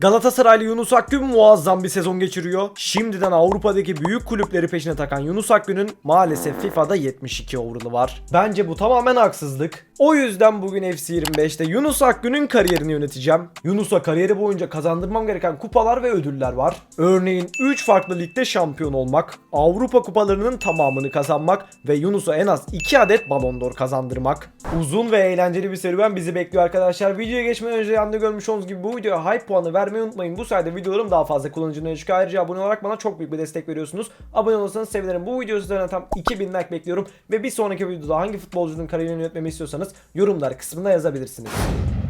Galatasaraylı Yunus Akgün muazzam bir sezon geçiriyor. Şimdiden Avrupa'daki büyük kulüpleri peşine takan Yunus Akgün'ün maalesef FIFA'da 72 overall'ı var. Bence bu tamamen haksızlık. O yüzden bugün FC25'te Yunus Akgün'ün kariyerini yöneteceğim. Yunus'a kariyeri boyunca kazandırmam gereken kupalar ve ödüller var. Örneğin 3 farklı ligde şampiyon olmak, Avrupa kupalarının tamamını kazanmak ve Yunus'a en az 2 adet Ballon d'Or kazandırmak. Uzun ve eğlenceli bir serüven bizi bekliyor arkadaşlar. Videoya geçmeden önce yanında görmüş olduğunuz gibi bu videoya hype puanı vermeyi unutmayın. Bu sayede videolarım daha fazla kullanıcılara çıkıyor. Ayrıca abone olarak bana çok büyük bir destek veriyorsunuz. Abone olursanız sevinirim. Bu video üzerine tam 2000 like bekliyorum. Ve bir sonraki videoda hangi futbolcunun kariyerini yönetmemi istiyorsanız yorumlar kısmında yazabilirsiniz.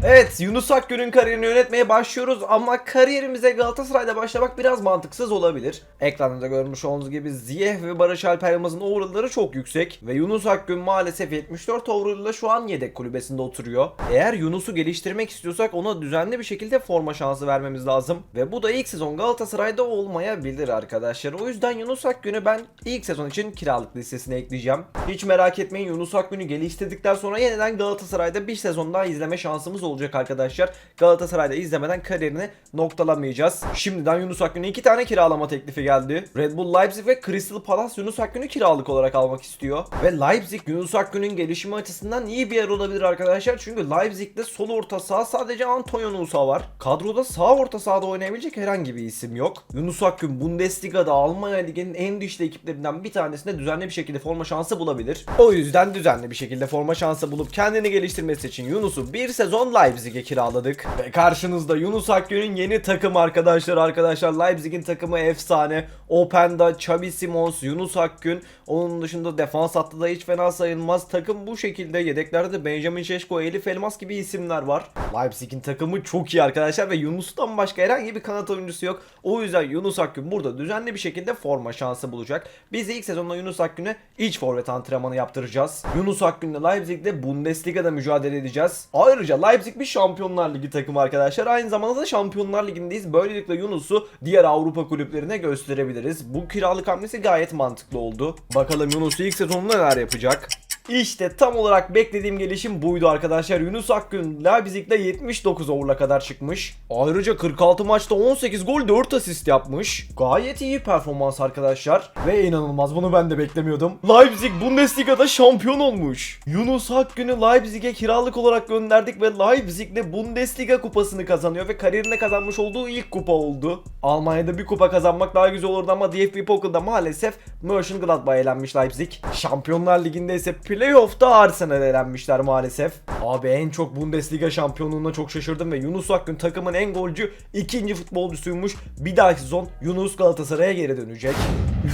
Evet Yunus Akgün'ün kariyerini yönetmeye başlıyoruz ama kariyerimize Galatasaray'da başlamak biraz mantıksız olabilir. Ekranda da görmüş olduğunuz gibi Ziyeh ve Barış Alper Yılmaz'ın overall'ları çok yüksek ve Yunus Akgün maalesef 74 overall ile şu an yedek kulübesinde oturuyor. Eğer Yunus'u geliştirmek istiyorsak ona düzenli bir şekilde forma şansı vermemiz lazım ve bu da ilk sezon Galatasaray'da olmayabilir arkadaşlar. O yüzden Yunus Akgün'ü ben ilk sezon için kiralık listesine ekleyeceğim. Hiç merak etmeyin Yunus Akgün'ü geliştirdikten sonra yeniden Galatasaray'da bir sezon daha izleme şansımız olacak arkadaşlar. Galatasaray'da izlemeden kariyerini noktalamayacağız. Şimdiden Yunus Akgün'e iki tane kiralama teklifi geldi. Red Bull Leipzig ve Crystal Palace Yunus Akgün'ü kiralık olarak almak istiyor. Ve Leipzig Yunus Akgün'ün gelişimi açısından iyi bir yer olabilir arkadaşlar. Çünkü Leipzig'de sol orta saha sadece Antonio Nusa var. Kadroda sağ orta sahada oynayabilecek herhangi bir isim yok. Yunus Akgün Bundesliga'da Almanya Ligi'nin en dişli ekiplerinden bir tanesinde düzenli bir şekilde forma şansı bulabilir. O yüzden düzenli bir şekilde forma şansı bulup kendini geliştirmesi için Yunus'u bir sezon Leipzig'e kiraladık. Ve karşınızda Yunus Akgün'ün yeni takım arkadaşlar arkadaşlar. Leipzig'in takımı efsane. Openda, Xabi Simons, Yunus Akgün. Onun dışında defans hattı da hiç fena sayılmaz. Takım bu şekilde. Yedeklerde Benjamin Şeşko, Elif Elmas gibi isimler var. Leipzig'in takımı çok iyi arkadaşlar ve Yunus'tan başka herhangi bir kanat oyuncusu yok. O yüzden Yunus Akgün burada düzenli bir şekilde forma şansı bulacak. Biz de ilk sezonda Yunus Akgün'e iç forvet antrenmanı yaptıracağız. Yunus Akgün'le Leipzig'de Bundesliga'da mücadele edeceğiz. Ayrıca Leipzig bir Şampiyonlar Ligi takımı arkadaşlar. Aynı zamanda da Şampiyonlar Ligi'ndeyiz. Böylelikle Yunus'u diğer Avrupa kulüplerine gösterebiliriz. Bu kiralık hamlesi gayet mantıklı oldu. Bakalım Yunus ilk sezonunda neler yapacak. İşte tam olarak beklediğim gelişim buydu arkadaşlar. Yunus Akgün Leipzig'de 79 over'la kadar çıkmış. Ayrıca 46 maçta 18 gol 4 asist yapmış. Gayet iyi performans arkadaşlar. Ve inanılmaz bunu ben de beklemiyordum. Leipzig Bundesliga'da şampiyon olmuş. Yunus Akgün'ü Leipzig'e kiralık olarak gönderdik ve Leipzig'de Bundesliga kupasını kazanıyor ve kariyerinde kazanmış olduğu ilk kupa oldu. Almanya'da bir kupa kazanmak daha güzel olurdu ama DFB Pokal'da maalesef Mönchengladbach'a elenmiş Leipzig. Şampiyonlar Ligi'nde ise Playoff'ta Arsenal'e elenmişler maalesef. Abi en çok Bundesliga şampiyonluğuna çok şaşırdım ve Yunus Akgün takımın en golcü ikinci futbolcusuymuş. Bir dahaki sezon Yunus Galatasaray'a geri dönecek.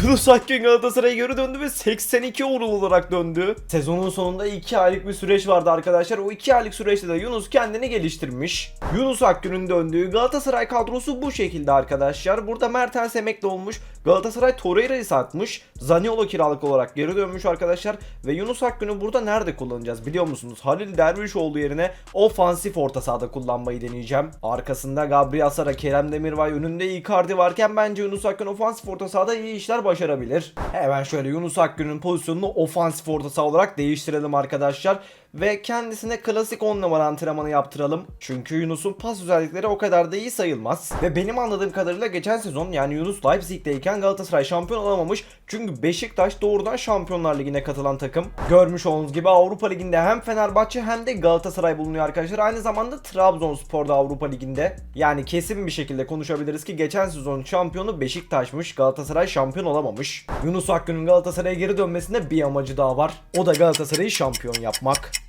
Yunus Akgün Galatasaray'a geri döndü ve 82 overall olarak döndü. Sezonun sonunda 2 aylık bir süreç vardı arkadaşlar. O 2 aylık süreçte de Yunus kendini geliştirmiş. Yunus Akgün'ün döndüğü Galatasaray kadrosu bu şekilde arkadaşlar. Burada Mertens emekli olmuş. Galatasaray Torreira'yı satmış. Zaniolo kiralık olarak geri dönmüş arkadaşlar. Ve Yunus Akgün'ü burada nerede kullanacağız biliyor musunuz? Halil Dervişoğlu yerine ofansif orta sahada kullanmayı deneyeceğim. Arkasında Gabriel Sara, Kerem Demirbay, önünde Icardi varken bence Yunus Akgün ofansif orta sahada iyi işler başarabilir. Hemen şöyle Yunus Akgün'ün pozisyonunu ofansif orta saha olarak değiştirelim arkadaşlar. Ve kendisine klasik 10 numara antrenmanı yaptıralım. Çünkü Yunus'un pas özellikleri o kadar da iyi sayılmaz. Ve benim anladığım kadarıyla geçen sezon yani Yunus Leipzig'teyken Galatasaray şampiyon olamamış. Çünkü Beşiktaş doğrudan Şampiyonlar Ligi'ne katılan takım. Görmüş olduğunuz gibi Avrupa Ligi'nde hem Fenerbahçe hem de Galatasaray bulunuyor arkadaşlar. Aynı zamanda Trabzonspor da Avrupa Ligi'nde. Yani kesin bir şekilde konuşabiliriz ki geçen sezon şampiyonu Beşiktaş'mış. Galatasaray şampiyon olamamış. Yunus Akgün'ün Galatasaray'a geri dönmesinde bir amacı daha var. O da Galatasaray'ı şampiyon yapmak.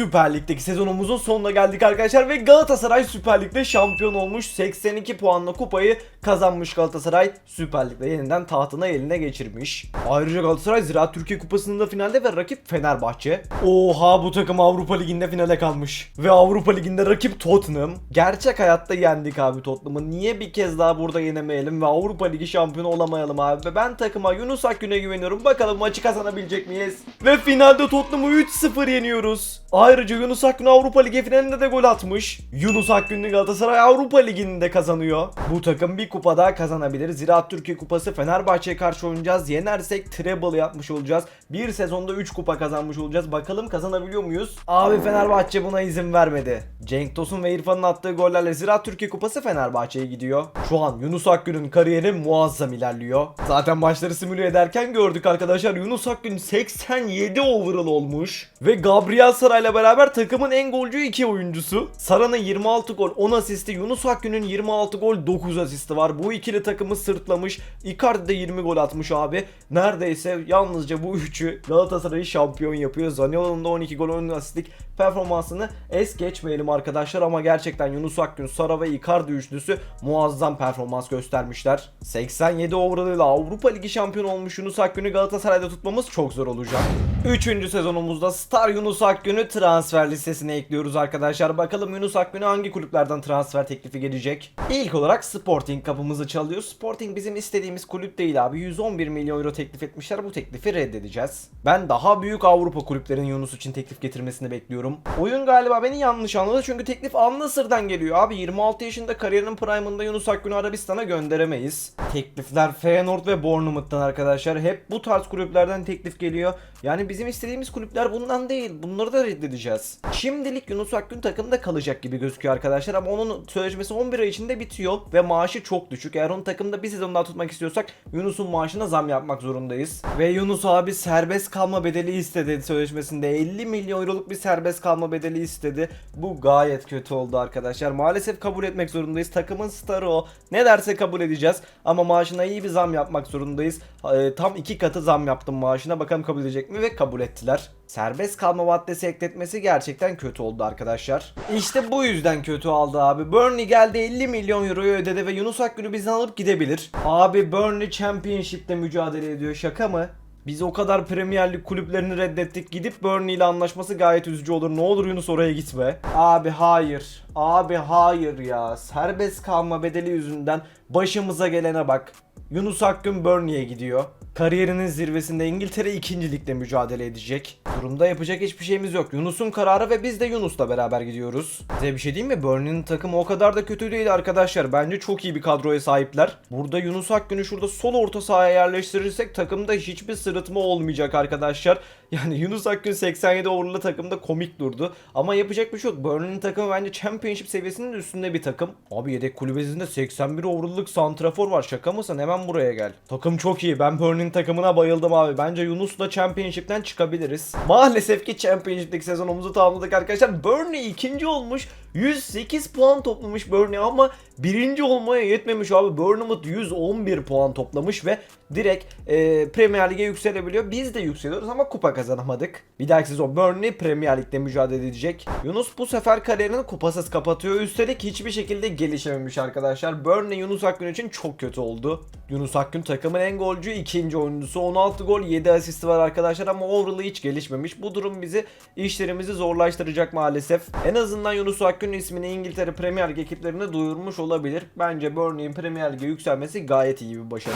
Süper Lig'deki sezonumuzun sonuna geldik arkadaşlar ve Galatasaray Süper Lig'de şampiyon olmuş. 82 puanla kupayı kazanmış Galatasaray. Süper Lig'de yeniden tahtına eline geçirmiş. Ayrıca Galatasaray Ziraat Türkiye Kupası'nda finalde ve rakip Fenerbahçe. Oha bu takım Avrupa Ligi'nde finale kalmış. Ve Avrupa Ligi'nde rakip Tottenham. Gerçek hayatta yendik abi Tottenham'ı. Niye bir kez daha burada yenemeyelim ve Avrupa Ligi şampiyonu olamayalım abi. Ve ben takıma Yunus Akgün'e güveniyorum. Bakalım maçı kazanabilecek miyiz? Ve finalde Tottenham'ı 3-0 yeniyoruz. Ayrıca Yunus Akgün Avrupa Ligi finalinde de gol atmış. Yunus Akgün'ü Galatasaray Avrupa Ligi'ni de kazanıyor. Bu takım bir kupa daha kazanabilir. Ziraat Türkiye Kupası Fenerbahçe'ye karşı oynayacağız. Yenersek treble yapmış olacağız. Bir sezonda 3 kupa kazanmış olacağız. Bakalım kazanabiliyor muyuz? Abi Fenerbahçe buna izin vermedi. Cenk Tosun ve İrfan'ın attığı gollerle Ziraat Türkiye Kupası Fenerbahçe'ye gidiyor. Şu an Yunus Akgün'ün kariyeri muazzam ilerliyor. Zaten maçları simüle ederken gördük arkadaşlar. Yunus Akgün 87 overall olmuş. Ve Gabriel Saray'la beraber takımın en golcü iki oyuncusu. Sara'nın 26 gol 10 asisti. Yunus Akgün'ün 26 gol 9 asisti var. Bu ikili takımı sırtlamış. Icardi de 20 gol atmış abi. Neredeyse yalnızca bu üçü Galatasaray'ı şampiyon yapıyor. Zaniolo'nun da 12 gol 10 asistlik performansını es geçmeyelim arkadaşlar ama gerçekten Yunus Akgün, Sara ve Icardi üçlüsü muazzam performans göstermişler. 87 overall'ıyla Avrupa Ligi şampiyonu olmuş Yunus Akgün'ü Galatasaray'da tutmamız çok zor olacak. Üçüncü sezonumuzda Star Yunus Akgün'ü transfer listesine ekliyoruz arkadaşlar. Bakalım Yunus Akgün'e hangi kulüplerden transfer teklifi gelecek? İlk olarak Sporting kapımızı çalıyor. Sporting bizim istediğimiz kulüp değil abi. 111 milyon euro teklif etmişler. Bu teklifi reddedeceğiz. Ben daha büyük Avrupa kulüplerinin Yunus için teklif getirmesini bekliyorum. Oyun galiba beni yanlış anladı çünkü teklif Al-Nassr'dan geliyor abi. 26 yaşında kariyerinin prime'ında Yunus Akgün'ü Arabistan'a gönderemeyiz. Teklifler Feyenoord ve Bournemouth'tan arkadaşlar. Hep bu tarz kulüplerden teklif geliyor. Yani bizim istediğimiz kulüpler bundan değil. Bunları da reddedeceğiz. Şimdilik Yunus Akgün takımda kalacak gibi gözüküyor arkadaşlar ama onun sözleşmesi 11 ay içinde bitiyor ve maaşı çok düşük. Eğer onu takımda bir sezon daha tutmak istiyorsak Yunus'un maaşına zam yapmak zorundayız. Ve Yunus abi serbest kalma bedeli istedi sözleşmesinde. 50 milyon euroluk bir serbest kalma bedeli istedi. Bu gayet kötü oldu arkadaşlar. Maalesef kabul etmek zorundayız. Takımın starı o. Ne derse kabul edeceğiz. Ama maaşına iyi bir zam yapmak zorundayız. Ee, tam iki katı zam yaptım maaşına. Bakalım kabul edecek mi? Ve kabul ettiler. Serbest kalma maddesi ekletmesi gerçekten kötü oldu arkadaşlar. İşte bu yüzden kötü aldı abi. Burnley geldi 50 milyon euroyu ödedi ve Yunus Akgün'ü bizden alıp gidebilir. Abi Burnley Championship'te mücadele ediyor. Şaka mı? Biz o kadar Premier Lig kulüplerini reddettik. Gidip Burnley ile anlaşması gayet üzücü olur. Ne olur Yunus oraya gitme. Abi hayır. Abi hayır ya. Serbest kalma bedeli yüzünden başımıza gelene bak. Yunus Akgün Burnley'e gidiyor. Kariyerinin zirvesinde İngiltere 2. Lig'de mücadele edecek. Durumda yapacak hiçbir şeyimiz yok. Yunus'un kararı ve biz de Yunus'la beraber gidiyoruz. Size bir şey diyeyim mi? Burnley'nin takımı o kadar da kötü değil arkadaşlar. Bence çok iyi bir kadroya sahipler. Burada Yunus Akgün'ü şurada sol orta sahaya yerleştirirsek takımda hiçbir sırıtma olmayacak arkadaşlar. Yani Yunus Akgün 87 overall'lı takımda komik durdu. Ama yapacak bir şey yok. Burnley'nin takımı bence Championship seviyesinin üstünde bir takım. Abi yedek kulübesinde 81 overall'lık santrafor var. Şaka mısın? Hemen buraya gel. Takım çok iyi. Ben Burnley'nin takımına bayıldım abi. Bence Yunus'la Championship'ten çıkabiliriz. Maalesef ki Championship'teki sezonumuzu tamamladık arkadaşlar. Burnley ikinci olmuş. 108 puan toplamış Burnley ama birinci olmaya yetmemiş abi. Bournemouth 111 puan toplamış ve direkt e, Premier Lig'e yükselebiliyor. Biz de yükseliyoruz ama kupa kazanamadık. Bir dahaki sezon Burnley Premier Lig'de mücadele edecek. Yunus bu sefer kariyerini kupasız kapatıyor. Üstelik hiçbir şekilde gelişememiş arkadaşlar. Burnley Yunus Akgün için çok kötü oldu. Yunus Akgün takımın en golcü ikinci oyuncusu. 16 gol 7 asisti var arkadaşlar ama overall'ı hiç gelişmemiş. Bu durum bizi işlerimizi zorlaştıracak maalesef. En azından Yunus Akgün ismini İngiltere Premier Lig ekiplerine duyurmuş olabilir. Bence Burnley'in Premier Lig'e yükselmesi gayet iyi bir başarı.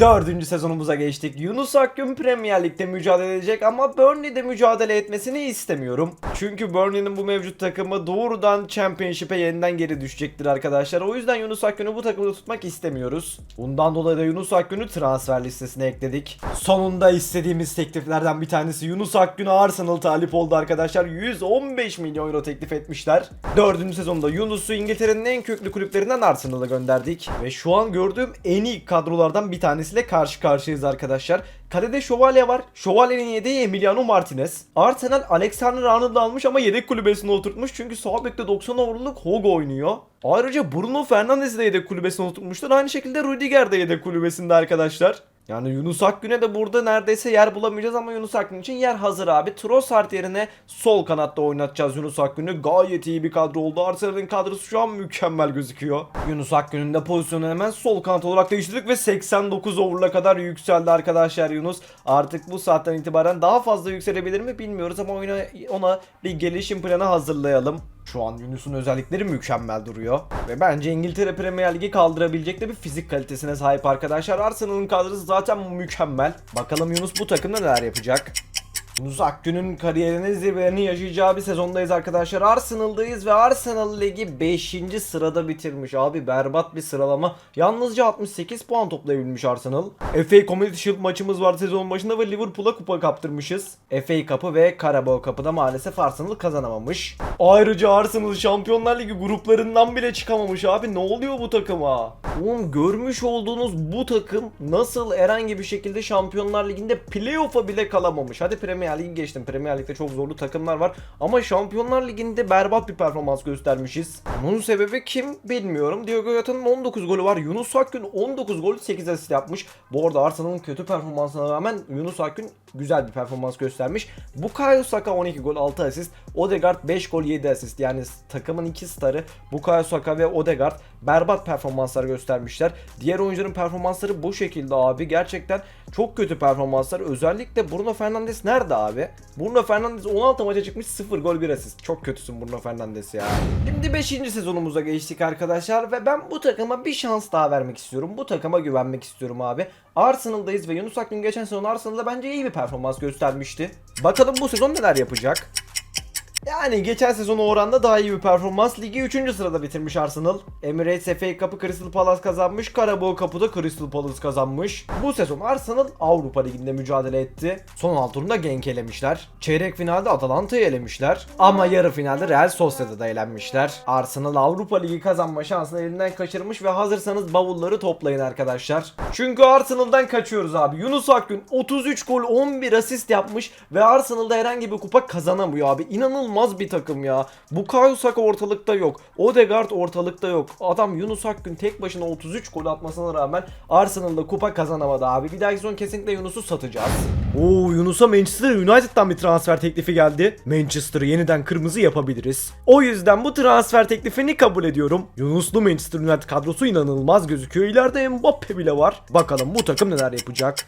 Dördüncü sezonumuza geçtik. Yunus Akgün Premier Lig'de mücadele edecek ama Burnley'de mücadele etmesini istemiyorum. Çünkü Burnley'nin bu mevcut takımı doğrudan Championship'e yeniden geri düşecektir arkadaşlar. O yüzden Yunus Akgün'ü bu takımda tutmak istemiyoruz. Bundan dolayı da Yunus Akgün'ü transfer listesine ekledik. Sonunda istediğimiz tekliflerden bir tanesi Yunus Akgün'e Arsenal talip oldu arkadaşlar. 115 milyon euro teklif etmişler. Dördüncü sezonda Yunus'u İngiltere'nin en köklü kulüplerinden Arsenal'a gönderdik. Ve şu an gördüğüm en iyi kadrolardan bir tanesiyle karşı karşıyayız arkadaşlar. Kalede Şövalye var. Şövalye'nin yedeği Emiliano Martinez. Arsenal Alexander Arnold'u almış ama yedek kulübesine oturtmuş. Çünkü sağ bekte 90 overall'lık Hogo oynuyor. Ayrıca Bruno Fernandes'i de yedek kulübesine oturtmuşlar. Aynı şekilde Rüdiger de yedek kulübesinde arkadaşlar. Yani Yunus Akgün'e de burada neredeyse yer bulamayacağız ama Yunus Akgün için yer hazır abi. Trossard yerine sol kanatta oynatacağız Yunus Akgün'ü. Gayet iyi bir kadro oldu. Arsenal'in kadrosu şu an mükemmel gözüküyor. Yunus Akgün'ün de pozisyonu hemen sol kanat olarak değiştirdik ve 89 over'la kadar yükseldi arkadaşlar Yunus. Artık bu saatten itibaren daha fazla yükselebilir mi bilmiyoruz ama oyuna, ona bir gelişim planı hazırlayalım. Şu an Yunus'un özellikleri mükemmel duruyor. Ve bence İngiltere Premier Ligi kaldırabilecek de bir fizik kalitesine sahip arkadaşlar. Arsenal'ın kadrosu zaten mükemmel. Bakalım Yunus bu takımda neler yapacak. Yunus Akgün'ün kariyerinin zirvelerini yaşayacağı bir sezondayız arkadaşlar. Arsenal'dayız ve Arsenal Ligi 5. sırada bitirmiş. Abi berbat bir sıralama. Yalnızca 68 puan toplayabilmiş Arsenal. FA Community Shield maçımız var sezon başında ve Liverpool'a kupa kaptırmışız. FA Cup'ı ve Carabao Cup'ı da maalesef Arsenal kazanamamış. Ayrıca Arsenal Şampiyonlar Ligi gruplarından bile çıkamamış abi. Ne oluyor bu takıma? Oğlum görmüş olduğunuz bu takım nasıl herhangi bir şekilde Şampiyonlar Ligi'nde playoff'a bile kalamamış. Hadi Premier Ligi geçtim. Premier Lig'de çok zorlu takımlar var. Ama Şampiyonlar Ligi'nde berbat bir performans göstermişiz. Bunun sebebi kim bilmiyorum. Diogo Jota'nın 19 golü var. Yunus Akgün 19 gol 8 asist yapmış. Bu arada Arsenal'ın kötü performansına rağmen Yunus Akgün güzel bir performans göstermiş. Bukayo Saka 12 gol 6 asist. Odegaard 5 gol 7 asist. Yani takımın iki starı Bukayo Saka ve Odegaard berbat performanslar göstermişler. Diğer oyuncuların performansları bu şekilde abi. Gerçekten çok kötü performanslar. Özellikle Bruno Fernandes nerede abi? Bruno Fernandes 16 maça çıkmış 0 gol 1 asist. Çok kötüsün Bruno Fernandes ya. Şimdi 5. sezonumuza geçtik arkadaşlar ve ben bu takıma bir şans daha vermek istiyorum. Bu takıma güvenmek istiyorum abi. Arsenal'dayız ve Yunus Akgün geçen sezon Arsenal'da bence iyi bir performans göstermişti. Bakalım bu sezon neler yapacak? Yani geçen sezona oranla daha iyi bir performans. Ligi 3. sırada bitirmiş Arsenal. Emirates FA Cup'ı Crystal Palace kazanmış. Carabao Cup'ı da Crystal Palace kazanmış. Bu sezon Arsenal Avrupa Ligi'nde mücadele etti. Son alt turunda Genk elemişler. Çeyrek finalde Atalanta'yı elemişler. Ama yarı finalde Real Sociedad'da elenmişler. Arsenal Avrupa Ligi kazanma şansını elinden kaçırmış ve hazırsanız bavulları toplayın arkadaşlar. Çünkü Arsenal'dan kaçıyoruz abi. Yunus Akgün 33 gol 11 asist yapmış ve Arsenal'da herhangi bir kupa kazanamıyor abi. İnanılmaz bir takım ya. Bukayo Saka ortalıkta yok. Odegaard ortalıkta yok. Adam Yunus Akgün tek başına 33 gol atmasına rağmen Arsenal'da kupa kazanamadı abi. Bir dahaki sezon kesinlikle Yunus'u satacağız. Oo Yunus'a Manchester United'dan bir transfer teklifi geldi. Manchester'ı yeniden kırmızı yapabiliriz. O yüzden bu transfer teklifini kabul ediyorum. Yunuslu Manchester United kadrosu inanılmaz gözüküyor. İleride Mbappe bile var. Bakalım bu takım neler yapacak.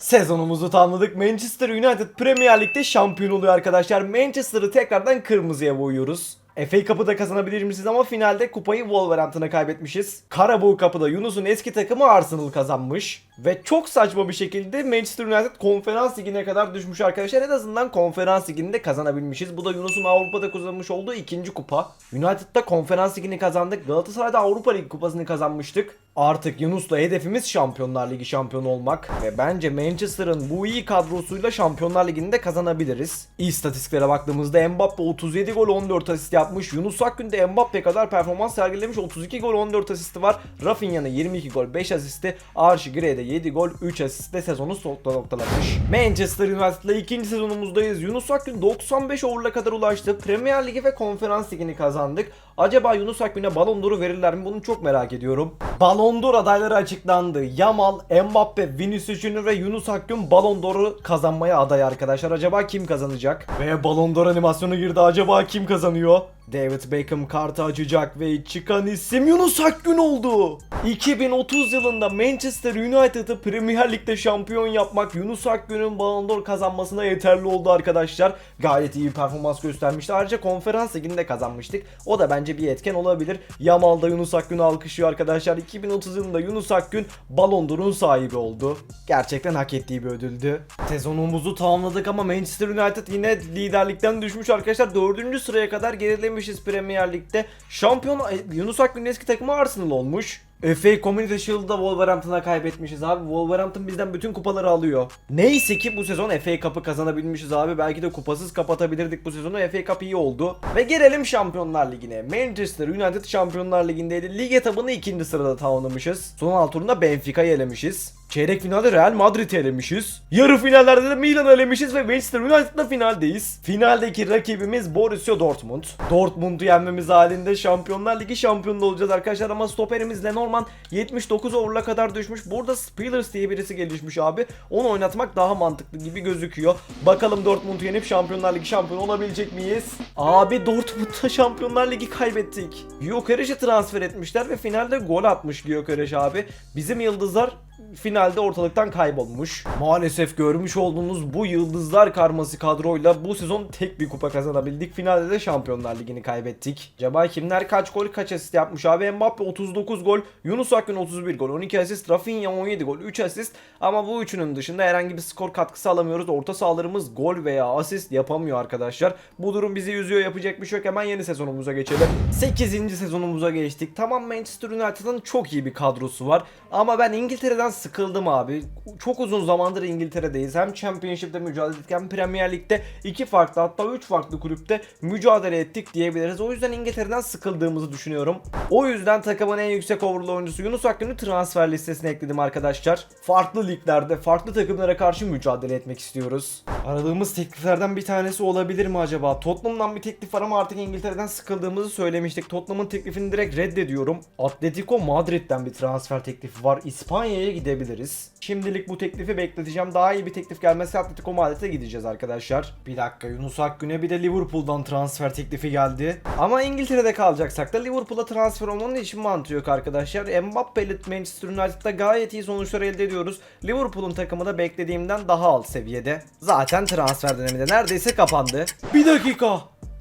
Sezonumuzu tamamladık. Manchester United Premier Lig'de şampiyon oluyor arkadaşlar. Manchester'ı tekrardan kırmızıya boyuyoruz. FA Cup'ı da kazanabilir misiniz ama finalde kupayı Wolverhampton'a kaybetmişiz. Carabao Cup'ı da Yunus'un eski takımı Arsenal kazanmış. Ve çok saçma bir şekilde Manchester United konferans ligine kadar düşmüş arkadaşlar. En azından konferans liginde kazanabilmişiz. Bu da Yunus'un Avrupa'da kazanmış olduğu ikinci kupa. United'da konferans ligini kazandık. Galatasaray'da Avrupa Ligi kupasını kazanmıştık. Artık Yunus'la hedefimiz Şampiyonlar Ligi şampiyonu olmak. Ve bence Manchester'ın bu iyi kadrosuyla Şampiyonlar Ligi'ni de kazanabiliriz. İstatistiklere baktığımızda Mbappe 37 gol 14 asist yapmış. Yunus Akgün Mbappe kadar performans sergilemiş. 32 gol 14 asisti var. Rafinha'nın 22 gol 5 asisti. Archie Gray de 7 gol 3 asistle sezonu nokta noktalamış. Manchester United'la ikinci sezonumuzdayız. Yunus Akgün 95 over'la kadar ulaştı. Premier Ligi ve Konferans Ligi'ni kazandık. Acaba Yunus Akgün'e Ballon d'Or'u verirler mi? Bunu çok merak ediyorum. Ballon d'Or adayları açıklandı. Yamal, Mbappe, Vinicius Junior ve Yunus Akgün Ballon d'Or'u kazanmaya aday arkadaşlar. Acaba kim kazanacak? Ve Ballon d'Or animasyonu girdi. Acaba kim kazanıyor? David Beckham kartı açacak ve çıkan isim Yunus Akgün oldu. 2030 yılında Manchester United'ı Premier Lig'de şampiyon yapmak Yunus Akgün'ün Ballon d'Or kazanmasına yeterli oldu arkadaşlar. Gayet iyi performans göstermişti. Ayrıca konferans liginde kazanmıştık. O da bence bir etken olabilir. Yamal da Yunus Akgün'ü alkışlıyor arkadaşlar. 2030 yılında Yunus Akgün Ballon d'Or'un sahibi oldu. Gerçekten hak ettiği bir ödüldü. Sezonumuzu tamamladık ama Manchester United yine liderlikten düşmüş arkadaşlar. 4. sıraya kadar gerilemişiz Premier Lig'de. Şampiyon Yunus Akgün'ün eski takımı Arsenal olmuş. FA Community Shield'da Wolverhampton'a kaybetmişiz abi. Wolverhampton bizden bütün kupaları alıyor. Neyse ki bu sezon FA Cup'ı kazanabilmişiz abi. Belki de kupasız kapatabilirdik bu sezonu. FA Cup iyi oldu. Ve gelelim Şampiyonlar Ligi'ne. Manchester United Şampiyonlar Ligi'ndeydi. Lig etabını ikinci sırada tamamlamışız. Son alt turunda Benfica'yı elemişiz. Çeyrek finalde Real Madrid'i elemişiz. Yarı finallerde de Milan'ı elemişiz ve Manchester United'la finaldeyiz. Finaldeki rakibimiz Borussia Dortmund. Dortmund'u yenmemiz halinde Şampiyonlar Ligi şampiyonu olacağız arkadaşlar ama stoperimiz Lenormand 79 over'la kadar düşmüş. Burada Spillers diye birisi gelişmiş abi. Onu oynatmak daha mantıklı gibi gözüküyor. Bakalım Dortmund'u yenip Şampiyonlar Ligi şampiyonu olabilecek miyiz? Abi Dortmund'da Şampiyonlar Ligi kaybettik. Gyökeres'i transfer etmişler ve finalde gol atmış Gyökeres abi. Bizim yıldızlar finalde ortalıktan kaybolmuş. Maalesef görmüş olduğunuz bu yıldızlar karması kadroyla bu sezon tek bir kupa kazanabildik. Finalde de Şampiyonlar Ligi'ni kaybettik. Acaba kimler kaç gol kaç asist yapmış abi? Mbappe 39 gol, Yunus Akgün 31 gol, 12 asist, Rafinha 17 gol, 3 asist. Ama bu üçünün dışında herhangi bir skor katkısı alamıyoruz. Orta sahalarımız gol veya asist yapamıyor arkadaşlar. Bu durum bizi üzüyor. Yapacak bir şey yok. Hemen yeni sezonumuza geçelim. 8. sezonumuza geçtik. Tamam Manchester United'ın çok iyi bir kadrosu var. Ama ben İngiltere'den sıkıldım abi. Çok uzun zamandır İngiltere'deyiz. Hem Championship'te mücadele ettik hem Premier Lig'de iki farklı hatta üç farklı kulüpte mücadele ettik diyebiliriz. O yüzden İngiltere'den sıkıldığımızı düşünüyorum. O yüzden takımın en yüksek overall oyuncusu Yunus Akgün'ü transfer listesine ekledim arkadaşlar. Farklı liglerde, farklı takımlara karşı mücadele etmek istiyoruz. Aradığımız tekliflerden bir tanesi olabilir mi acaba? Tottenham'dan bir teklif var ama artık İngiltere'den sıkıldığımızı söylemiştik. Tottenham'ın teklifini direkt reddediyorum. Atletico Madrid'den bir transfer teklifi var. İspanya'ya gidebiliriz. Şimdilik bu teklifi bekleteceğim. Daha iyi bir teklif gelmezse Atletico Madrid'e gideceğiz arkadaşlar. Bir dakika Yunus Akgün'e bir de Liverpool'dan transfer teklifi geldi. Ama İngiltere'de kalacaksak da Liverpool'a transfer olmanın için mantığı yok arkadaşlar. Mbappe ile Manchester United'da gayet iyi sonuçlar elde ediyoruz. Liverpool'un takımı da beklediğimden daha alt seviyede. Zaten transfer dönemi de neredeyse kapandı. Bir dakika.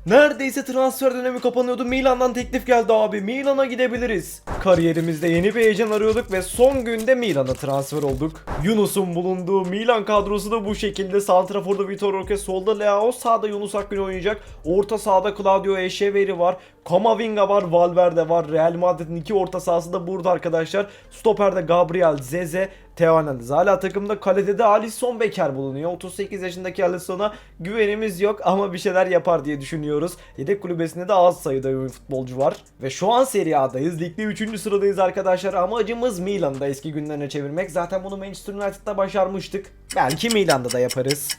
Neredeyse transfer dönemi kapanıyordu. Milan'dan teklif geldi abi. Milan'a gidebiliriz. Kariyerimizde yeni bir heyecan arıyorduk ve son günde Milan'a transfer olduk. Yunus'un bulunduğu Milan kadrosu da bu şekilde. Santrafor'da Vitor Roque, solda Leao, sağda Yunus Akgün oynayacak. Orta sahada Claudio Echeverri var. Kamavinga var, Valverde var. Real Madrid'in iki orta sahası da burada arkadaşlar. Stoper'de Gabriel, Zeze, Theo Hernandez. Hala takımda kalede de Alisson Becker bulunuyor. 38 yaşındaki Alisson'a güvenimiz yok ama bir şeyler yapar diye düşünüyoruz. Yedek kulübesinde de az sayıda bir futbolcu var. Ve şu an Serie A'dayız. Ligde 3. sıradayız arkadaşlar. Amacımız Milan'da eski günlerine çevirmek. Zaten bunu Manchester United'da başarmıştık. Belki Milan'da da yaparız.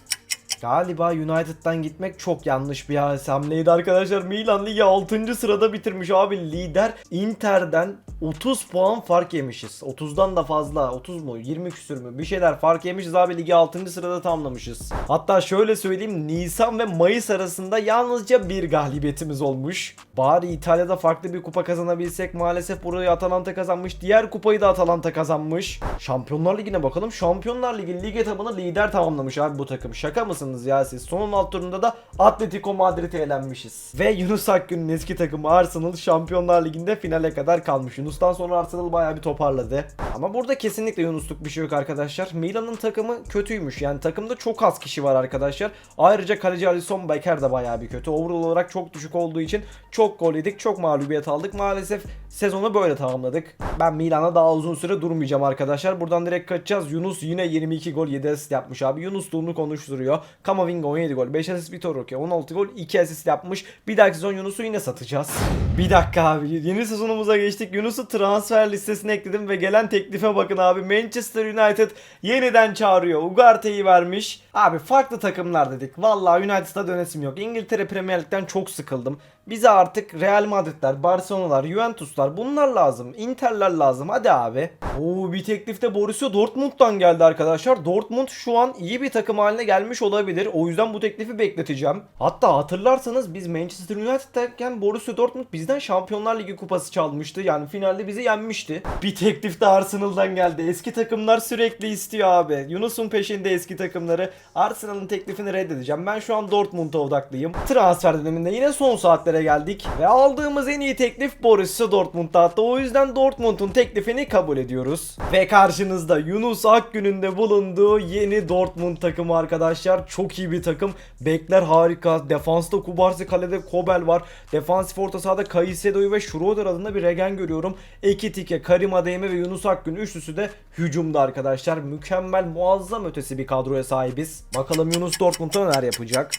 Galiba United'dan gitmek çok yanlış bir hamleydi arkadaşlar. Milan ligi 6. sırada bitirmiş abi. Lider Inter'den 30 puan fark yemişiz. 30'dan da fazla. 30 mu? 20 küsür mü? Bir şeyler fark yemişiz abi. Ligi 6. sırada tamamlamışız. Hatta şöyle söyleyeyim. Nisan ve Mayıs arasında yalnızca bir galibiyetimiz olmuş. Bari İtalya'da farklı bir kupa kazanabilsek. Maalesef burayı Atalanta kazanmış. Diğer kupayı da Atalanta kazanmış. Şampiyonlar Ligi'ne bakalım. Şampiyonlar Ligi lig etabını lider tamamlamış abi bu takım. Şaka mısınız ya siz? Son alt turunda da Atletico Madrid'e elenmişiz. Ve Yunus Akgün'ün eski takımı Arsenal Şampiyonlar Ligi'nde finale kadar kalmış. Yunus'tan sonra Arsenal bayağı bir toparladı. Ama burada kesinlikle Yunusluk bir şey yok arkadaşlar. Milan'ın takımı kötüymüş. Yani takımda çok az kişi var arkadaşlar. Ayrıca kaleci Alisson Becker de bayağı bir kötü. Overall olarak çok düşük olduğu için çok gol yedik. Çok mağlubiyet aldık. Maalesef sezonu böyle tamamladık. Ben Milan'a daha uzun süre durmayacağım arkadaşlar. Buradan direkt kaçacağız. Yunus yine 22 gol 7 asist yapmış abi. Yunusluğunu konuşturuyor. Kamavinga 17 gol 5 asist Vitor Roque 16 gol 2 asist yapmış. Bir dahaki sezon Yunus'u yine satacağız. Bir dakika abi. Yeni sezonumuza geçtik. Yunus'u transfer listesine ekledim ve gelen teklife bakın abi. Manchester United yeniden çağırıyor. Ugarte'yi vermiş. Abi farklı takımlar dedik. Vallahi United'a dönesim yok. İngiltere Premier Lig'den çok sıkıldım. Bize artık Real Madrid'ler, Barcelona'lar, Juventus'lar bunlar lazım. Inter'ler lazım. Hadi abi. Oo bir teklifte Borussia Dortmund'dan geldi arkadaşlar. Dortmund şu an iyi bir takım haline gelmiş olabilir. O yüzden bu teklifi bekleteceğim. Hatta hatırlarsanız biz Manchester United'dayken Borussia Dortmund bizden Şampiyonlar Ligi kupası çalmıştı. Yani finalde bizi yenmişti. Bir teklif de Arsenal'dan geldi. Eski takımlar sürekli istiyor abi. Yunus'un peşinde eski takımları. Arsenal'ın teklifini reddedeceğim. Ben şu an Dortmund'a odaklıyım. Transfer döneminde yine son saatlere geldik. Ve aldığımız en iyi teklif Borussia Dortmund'da hatta. O yüzden Dortmund'un teklifini kabul ediyoruz. Ve karşınızda Yunus Akgün'ün de bulunduğu yeni Dortmund takımı arkadaşlar. Çok iyi bir takım. Bekler harika. Defansta Kubarsi kalede Kobel var. Defansif orta sahada Caicedo'yu ve Schroeder adında bir regen görüyorum. Ekitike, Karim Adeyemi ve Yunus Akgün üçlüsü de hücumda arkadaşlar. Mükemmel, muazzam ötesi bir kadroya sahibiz. Bakalım Yunus Dortmund'da neler yapacak.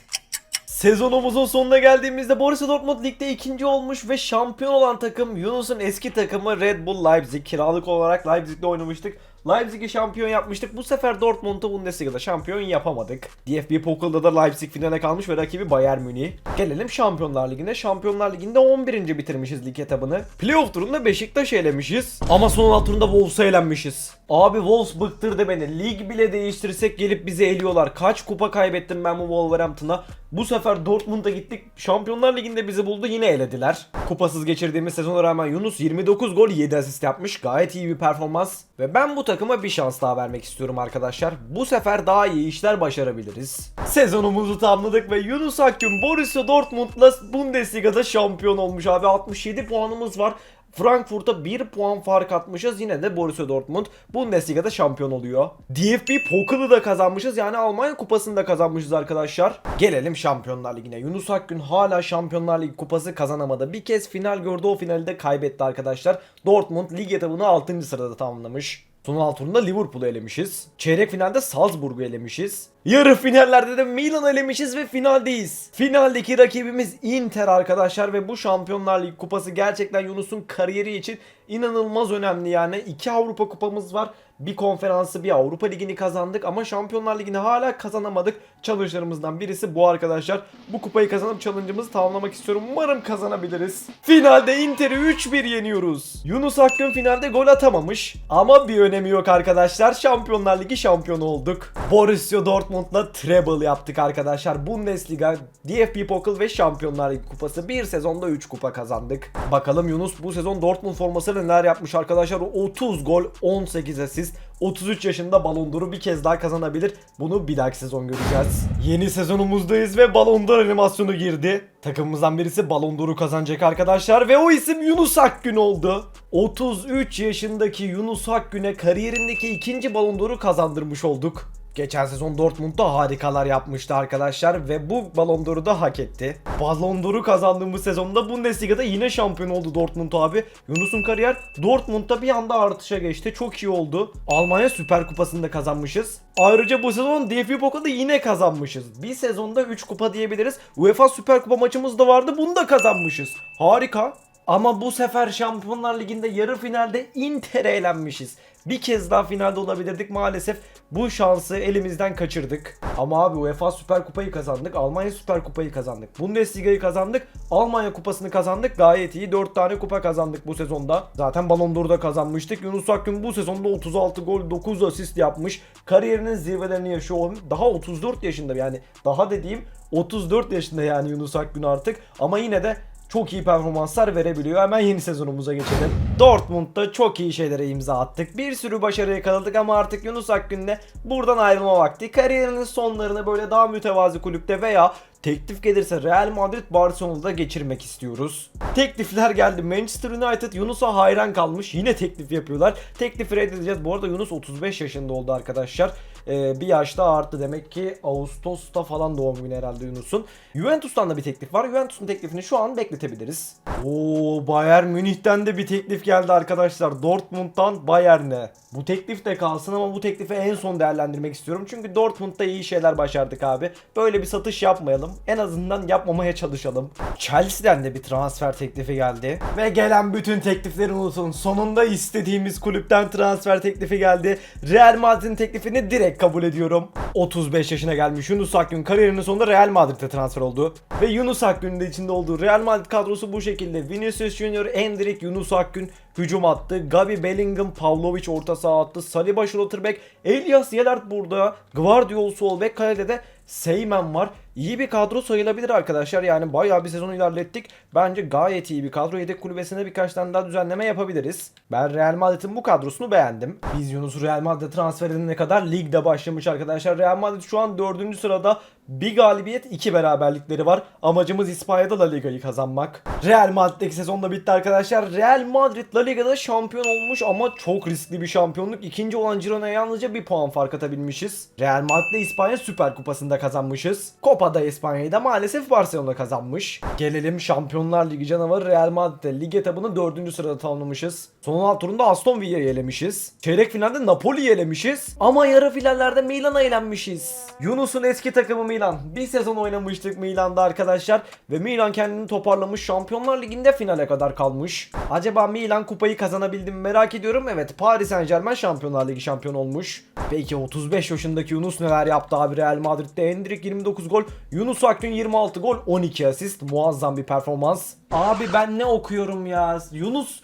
Sezonumuzun sonuna geldiğimizde Borussia Dortmund ligde ikinci olmuş ve şampiyon olan takım Yunus'un eski takımı Red Bull Leipzig. Kiralık olarak Leipzig'de oynamıştık. Leipzig'i şampiyon yapmıştık. Bu sefer Dortmund'u Bundesliga'da şampiyon yapamadık. DFB Pokal'da da Leipzig finale kalmış ve rakibi Bayern Münih. Gelelim Şampiyonlar Ligi'ne. Şampiyonlar Ligi'nde 11. bitirmişiz lig etabını. Playoff turunda Beşiktaş elemişiz. Ama son alt turunda Wolves'a elenmişiz. Abi Wolves bıktırdı beni. Lig bile değiştirsek gelip bizi eliyorlar. Kaç kupa kaybettim ben bu Wolverhampton'a. Bu sefer Dortmund'a gittik. Şampiyonlar Ligi'nde bizi buldu yine elediler. Kupasız geçirdiğimiz sezona rağmen Yunus 29 gol 7 asist yapmış. Gayet iyi bir performans. Ve ben bu takıma bir şans daha vermek istiyorum arkadaşlar. Bu sefer daha iyi işler başarabiliriz. Sezonumuzu tamamladık ve Yunus Akgün Borussia Dortmund'la Bundesliga'da şampiyon olmuş abi. 67 puanımız var. Frankfurt'a 1 puan fark atmışız. Yine de Borussia Dortmund Bundesliga'da şampiyon oluyor. DFB Pokal'ı da kazanmışız. Yani Almanya kupasını da kazanmışız arkadaşlar. Gelelim Şampiyonlar Ligi'ne. Yunus Akgün hala Şampiyonlar Ligi kupası kazanamadı. Bir kez final gördü. O finali de kaybetti arkadaşlar. Dortmund lig etabını 6. sırada tamamlamış. Son alt turunda Liverpool'u elemişiz. Çeyrek finalde Salzburg'u elemişiz. Yarı finallerde de Milan'ı elemişiz ve finaldeyiz. Finaldeki rakibimiz Inter arkadaşlar ve bu Şampiyonlar Ligi kupası gerçekten Yunus'un kariyeri için inanılmaz önemli yani. iki Avrupa kupamız var. Bir konferansı bir Avrupa Ligi'ni kazandık ama Şampiyonlar Ligi'ni hala kazanamadık. Challenge'larımızdan birisi bu arkadaşlar. Bu kupayı kazanıp challenge'ımızı tamamlamak istiyorum. Umarım kazanabiliriz. Finalde Inter'i 3-1 yeniyoruz. Yunus Akgün finalde gol atamamış. Ama bir önemi yok arkadaşlar. Şampiyonlar Ligi şampiyonu olduk. Borussia Dortmund'la treble yaptık arkadaşlar. Bundesliga, DFB Pokal ve Şampiyonlar Ligi kupası. Bir sezonda 3 kupa kazandık. Bakalım Yunus bu sezon Dortmund formasıyla neler yapmış arkadaşlar. 30 gol, 18 asist. 33 yaşında Ballon d'Or'u bir kez daha kazanabilir. Bunu bir dahaki sezon göreceğiz. Yeni sezonumuzdayız ve Ballon d'Or animasyonu girdi. Takımımızdan birisi Ballon d'Or'u kazanacak arkadaşlar ve o isim Yunus Akgün oldu. 33 yaşındaki Yunus Akgün'e kariyerindeki ikinci Ballon d'Or'u kazandırmış olduk. Geçen sezon Dortmund'da harikalar yapmıştı arkadaşlar ve bu Ballon d'Or'u da hak etti. Ballon d'Or'u kazandığımız sezonda Bundesliga'da yine şampiyon oldu Dortmund abi. Yunus'un kariyer Dortmund'da bir anda artışa geçti. Çok iyi oldu. Almanya Süper Kupası'nı da kazanmışız. Ayrıca bu sezon DFB Pokal'ı yine kazanmışız. Bir sezonda 3 kupa diyebiliriz. UEFA Süper Kupa maçımız da vardı. Bunu da kazanmışız. Harika. Ama bu sefer Şampiyonlar Ligi'nde yarı finalde Inter'e elenmişiz. Bir kez daha finalde olabilirdik maalesef. Bu şansı elimizden kaçırdık. Ama abi UEFA Süper Kupayı kazandık. Almanya Süper Kupayı kazandık. Bundesliga'yı kazandık. Almanya Kupası'nı kazandık. Gayet iyi. 4 tane kupa kazandık bu sezonda. Zaten Ballon d'Or'da kazanmıştık. Yunus Akgün bu sezonda 36 gol 9 asist yapmış. Kariyerinin zirvelerini yaşıyor. Daha 34 yaşında yani daha dediğim 34 yaşında yani Yunus Akgün artık. Ama yine de çok iyi performanslar verebiliyor. Hemen yeni sezonumuza geçelim. Dortmund'da çok iyi şeylere imza attık. Bir sürü başarı yakaladık ama artık Yunus Akgün'le buradan ayrılma vakti. Kariyerinin sonlarını böyle daha mütevazi kulüpte veya teklif gelirse Real Madrid Barcelona'da geçirmek istiyoruz. Teklifler geldi. Manchester United Yunus'a hayran kalmış. Yine teklif yapıyorlar. Teklifi reddedeceğiz. Bu arada Yunus 35 yaşında oldu arkadaşlar. Ee, bir yaşta arttı demek ki Ağustos'ta falan doğum günü herhalde Yunus'un. Juventus'tan da bir teklif var. Juventus'un teklifini şu an bekletebiliriz. Oo Bayern Münih'ten de bir teklif geldi arkadaşlar. Dortmund'dan Bayern'e. Bu teklif de kalsın ama bu teklifi en son değerlendirmek istiyorum. Çünkü Dortmund'da iyi şeyler başardık abi. Böyle bir satış yapmayalım. En azından yapmamaya çalışalım. Chelsea'den de bir transfer teklifi geldi. Ve gelen bütün teklifleri unutun. Sonunda istediğimiz kulüpten transfer teklifi geldi. Real Madrid'in teklifini direkt kabul ediyorum. 35 yaşına gelmiş Yunus Akgün kariyerinin sonunda Real Madrid'e transfer oldu. Ve Yunus Akgün'ün de içinde olduğu Real Madrid kadrosu bu şekilde. Vinicius Junior, Endrick, Yunus Akgün hücum attı. Gabi Bellingham, Pavlovic orta saha attı. Saliba Schlotterbeck, Elias Yelert burada. Guardiol sol bek kalede de Seymen var. İyi bir kadro sayılabilir arkadaşlar. Yani bayağı bir sezon ilerlettik. Bence gayet iyi bir kadro. Yedek kulübesine birkaç tane daha düzenleme yapabiliriz. Ben Real Madrid'in bu kadrosunu beğendim. Biz Yunus'u Real Madrid'e transfer edene kadar ligde başlamış arkadaşlar. Real Madrid şu an 4. sırada. Bir galibiyet, iki beraberlikleri var. Amacımız İspanya'da La Liga'yı kazanmak. Real Madrid'deki sezon da bitti arkadaşlar. Real Madrid La Liga'da şampiyon olmuş ama çok riskli bir şampiyonluk. İkinci olan Girona'ya yalnızca bir puan fark atabilmişiz. Real Madrid İspanya Süper Kupası'nda kazanmışız. Copa'da İspanya'yı da maalesef Barcelona kazanmış. Gelelim Şampiyonlar Ligi canavarı Real Madrid'de lig etabını 4. sırada tamamlamışız. Son alt turunda Aston Villa'yı elemişiz. Çeyrek finalde Napoli'yi elemişiz. Ama yarı finallerde Milan'a elenmişiz. Yunus'un eski takımı Milan. Bir sezon oynamıştık Milan'da arkadaşlar. Ve Milan kendini toparlamış. Şampiyonlar Ligi'nde finale kadar kalmış. Acaba Milan kupayı kazanabildi mi merak ediyorum. Evet Paris Saint Germain Şampiyonlar Ligi şampiyon olmuş. Peki 35 yaşındaki Yunus neler yaptı abi Real Madrid'de? Endrick 29 gol. Yunus Akgün 26 gol 12 asist. Muazzam bir performans. Abi ben ne okuyorum ya? Yunus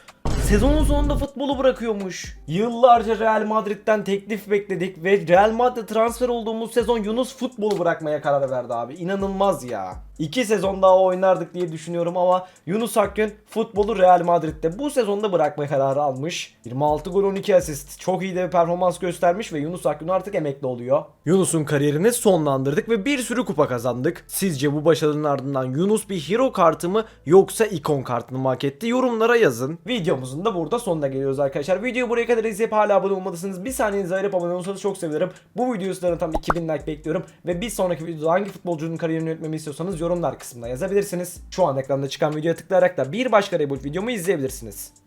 Sezonun sonunda futbolu bırakıyormuş. Yıllarca Real Madrid'den teklif bekledik ve Real Madrid transfer olduğumuz sezon Yunus futbolu bırakmaya karar verdi abi. İnanılmaz ya. 2 sezon daha oynardık diye düşünüyorum ama Yunus Akgün futbolu Real Madrid'de bu sezonda bırakma kararı almış. 26 gol 12 asist. Çok iyi de bir performans göstermiş ve Yunus Akgün artık emekli oluyor. Yunus'un kariyerini sonlandırdık ve bir sürü kupa kazandık. Sizce bu başarının ardından Yunus bir hero kartı mı yoksa ikon kartını mı hak etti? Yorumlara yazın. Videomuzun da burada sonuna geliyoruz arkadaşlar. Videoyu buraya kadar izleyip hala abone olmadıysanız bir saniyenizi ayırıp abone olursanız çok sevinirim. Bu videoyu tam 2000 like bekliyorum ve bir sonraki videoda hangi futbolcunun kariyerini yönetmemi istiyorsanız yorumlar kısmına yazabilirsiniz. Şu an ekranda çıkan videoya tıklayarak da bir başka Reboot videomu izleyebilirsiniz.